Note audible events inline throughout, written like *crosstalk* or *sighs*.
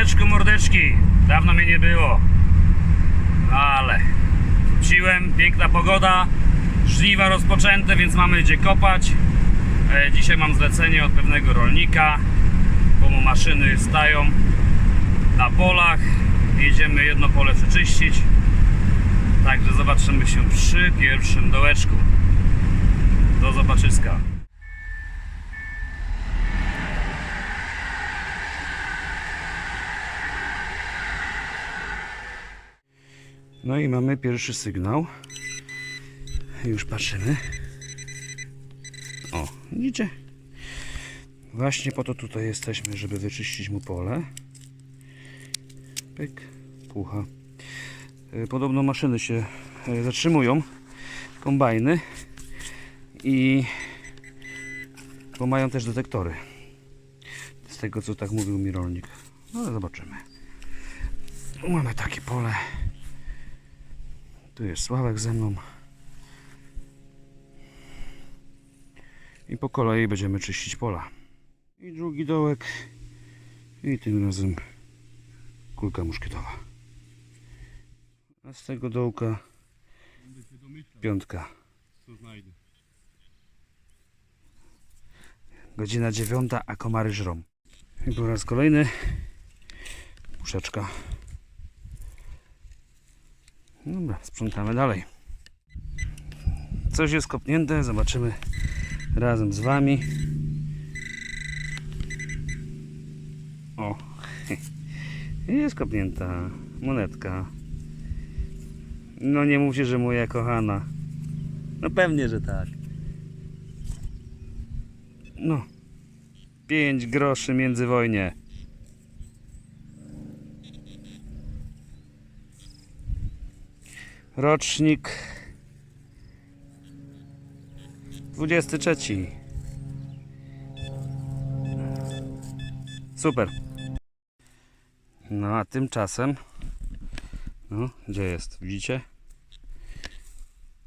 Siemaneczko mordeczki, dawno mnie nie było. No ale wróciłem, piękna pogoda, żniwa rozpoczęte, więc mamy gdzie kopać. E, dzisiaj mam zlecenie od pewnego rolnika, bo mu maszyny stają na polach. Jedziemy jedno pole przeczyścić. Także zobaczymy się przy pierwszym dołeczku. Do zobaczyska. No i mamy pierwszy sygnał. Już patrzymy. O, idzie. Właśnie po to tutaj jesteśmy, żeby wyczyścić mu pole. Pyk, pucha. E, Podobno maszyny się e, zatrzymują, kombajny i bo mają też detektory. Z tego co tak mówił mi rolnik. No ale zobaczymy. Mamy takie pole. Tu jest Sławek ze mną. I po kolei będziemy czyścić pola. I drugi dołek. I tym razem kulka muszkietowa. A z tego dołka piątka. Co znajdę. Godzina dziewiąta, a komary żrą. I po raz kolejny puszeczka. Dobra, sprzątamy dalej. Coś jest kopnięte, zobaczymy razem z Wami. O, *laughs* jest kopnięta monetka. No nie mówcie, że moja kochana. No pewnie, że tak. No, 5 groszy międzywojnie. Rocznik 23. Super. No a tymczasem no, gdzie jest? Widzicie?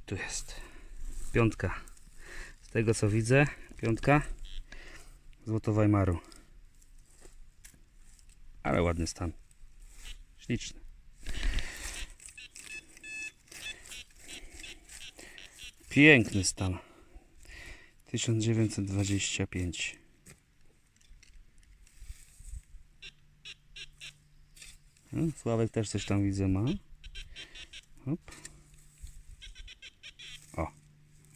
Tu jest. Piątka. Z tego co widzę, piątka Złotowajmaru. Ale ładny stan. Śliczny. Piękny stan. 1925. Hmm, Sławek też coś tam widzę ma. Hop. O,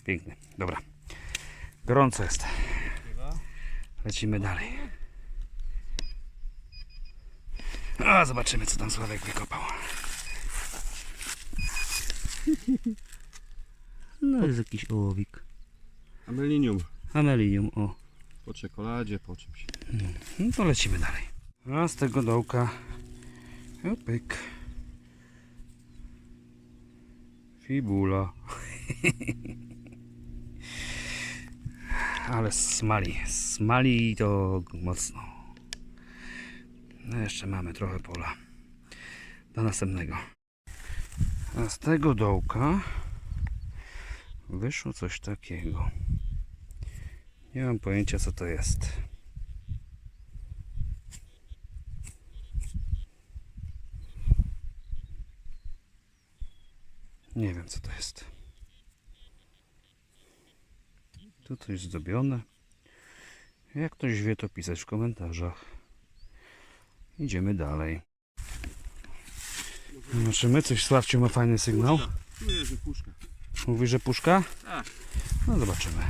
piękny. Dobra. Gorąco jest. Lecimy dalej. A zobaczymy co tam Sławek wykopał. No jest jakiś ołowik. Amelinium. Amelinium, o. Po czekoladzie, po czymś. No to lecimy dalej. A z tego dołka. Opyk. Fibula. *laughs* Ale smali. Smali to mocno. No jeszcze mamy trochę pola. Do następnego. A z tego dołka wyszło coś takiego. Nie mam pojęcia co to jest. Nie wiem co to jest. Tu coś zdobione. Jak ktoś wie, to pisać w komentarzach. Idziemy dalej. Zobaczymy, coś Sławciu ma fajny sygnał. Czuję, że puszka. Mówi, że puszka? Tak. No zobaczymy.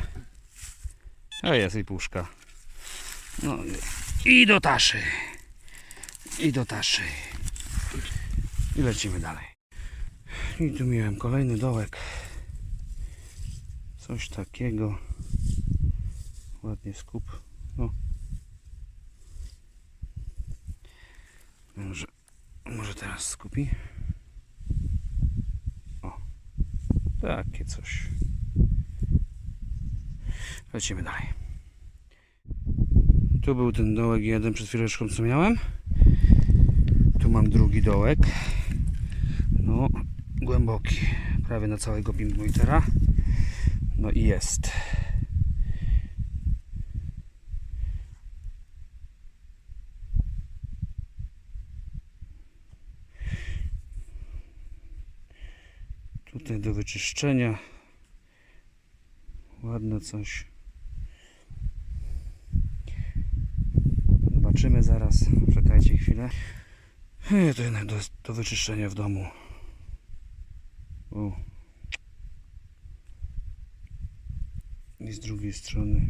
A jest i puszka. No i do taszy. I do taszy. I lecimy dalej. I tu miałem kolejny dołek. Coś takiego. Ładnie skup. No. Może, może teraz skupi. O. Takie coś. Lecimy dalej. Tu był ten dołek jeden przed chwileczką co miałem. Tu mam drugi dołek. No, głęboki. Prawie na całego pingmoitera. No i jest. Y, do wyczyszczenia. Ładne coś. Zobaczymy zaraz. Czekajcie chwilę. I to jednak do, do wyczyszczenia w domu. O. I z drugiej strony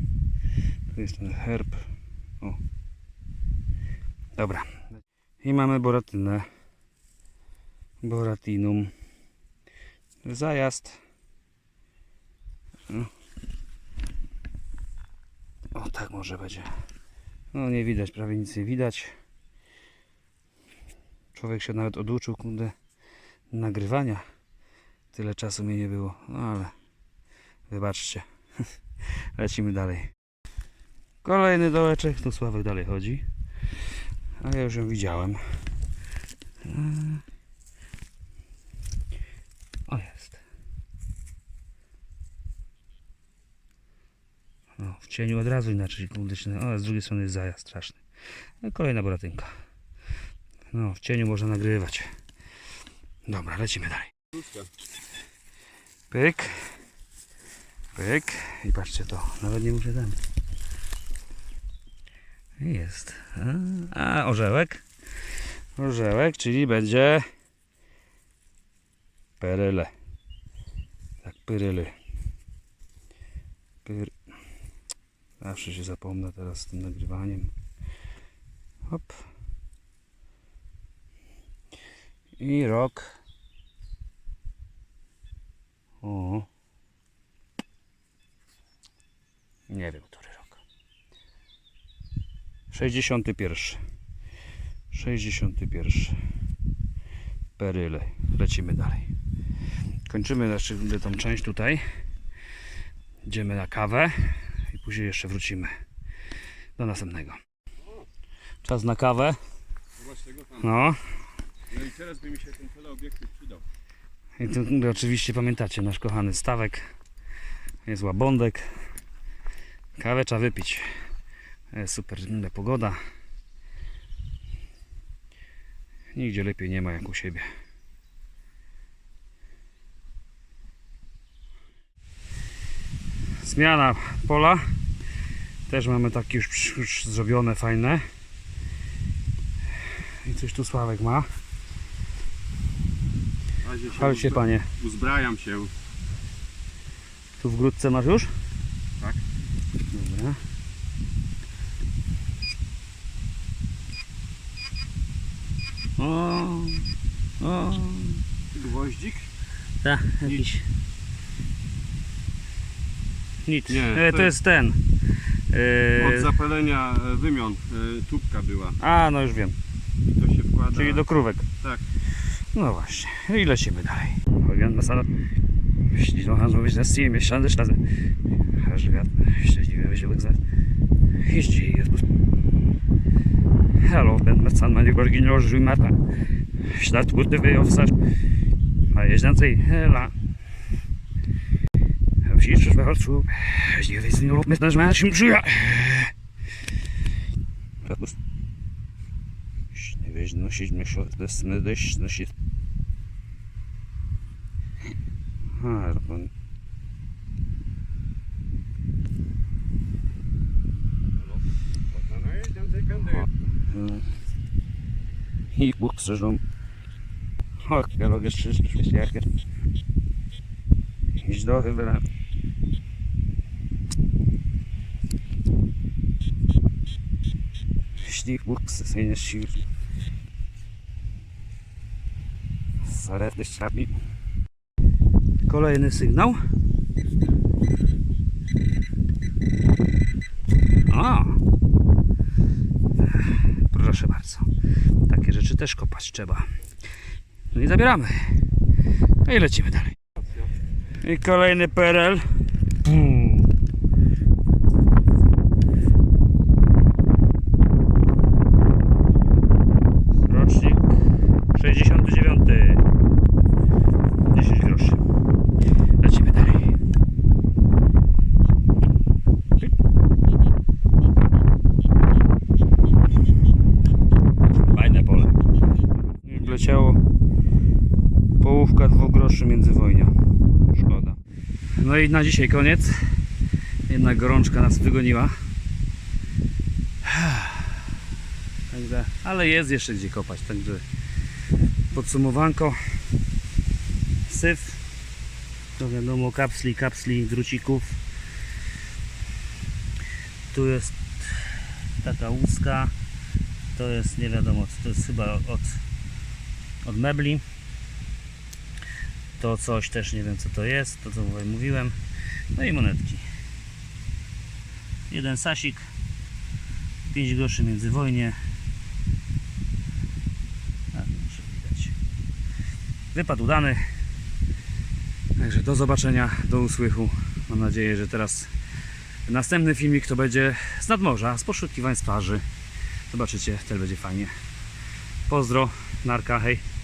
tu jest ten herb. O. Dobra. I mamy boratynę. Boratinum. Zajazd. O, tak może będzie. No nie widać, prawie nic nie widać. Człowiek się nawet oduczył, kurde, nagrywania. Tyle czasu mnie nie było, no ale wybaczcie. *laughs* Lecimy dalej. Kolejny dołeczek, tu Sławek dalej chodzi. A ja już ją widziałem. Eee. O jest. No, w cieniu od razu inaczej kurde się- O, z drugiej strony jest zajazd straszny. No, kolejna boratynka. No, w cieniu można nagrywać. Dobra, lecimy dalej. Pyk. Pyk. I patrzcie to. Nawet nie muszę ten. Jest. A, a orzełek. Orzełek, czyli będzie peryle. Tak, pyryly. Pyr... Zawsze się zapomnę teraz z tym nagrywaniem. Hop. I rok. O. Nie wiem, który rok. 61. 61. Peryle. Lecimy dalej. Kończymy znaczy, tą część tutaj. Idziemy na kawę później jeszcze wrócimy do następnego. Czas na kawę. No. No i teraz by mi się ten teleobiektyw przydał. I tu oczywiście pamiętacie, nasz kochany stawek. Jest łabądek. Kawę trzeba wypić. Jest super pogoda. Nigdzie lepiej nie ma jak u siebie. Zmiana pola. Też mamy takie już, już zrobione, fajne. I coś tu Sławek ma. Chwal się panie. Uzbrajam się. Tu w grudce masz już? Tak. Dobra. O, o, Gwoździk? tak, jakiś. Nic. Nie, e, to to jest ten. Od E, zapalenia e, wymion e, tubka była. a, no już wiem. I to się wkłada. Czyli do krówek. Tak. No właśnie. I lecimy dalej. Ogląd na salę. To hans mówić na Steam, mieszczany sztazy. Każdy szczęśliwy wysiłek za... Jeździ, jest pust... Hallo, ben met z'n mijn original Jules Martin. Start gute weer of zes. Maar je dan zei, hela. hradcu, že vyznělo mezi naším žija. Radost. Nevěž nošit mi šo, des nedeš nošit. Harpon. И бог сожжем. Ах, короче, шишки всякие. Ждал, выбираю. Śnik Bóg przesynie sił. Zaletny ściapi. Kolejny sygnał. A. Proszę bardzo. Takie rzeczy też kopać trzeba. No i zabieramy. No i lecimy dalej. I kolejny PRL. Pum. Rocznik 69. 10 groszy. Lecimy dalej. Fajne pole. I Wleciało połówka dwóch groszy międzywojnia. No i na dzisiaj koniec. Jednak gorączka nas wygoniła. *sighs* Także, ale jest jeszcze gdzie kopać, także podsumowanko. Syf. To wiadomo, kapsli, kapsli, drucików. Tu jest taka łuska. To jest nie wiadomo, to jest chyba od, od mebli. To coś też nie wiem co to jest, to co mówiłem. No i monetki. Jeden sasik. 5 groszy międzywojnie. A, muszę widać. Wypad udany. Także do zobaczenia, do usłychu. Mam nadzieję, że teraz następny filmik to będzie z nadmorza, z poszukiwań z plaży. Zobaczycie, wtedy będzie fajnie. Pozdro, narka, hej.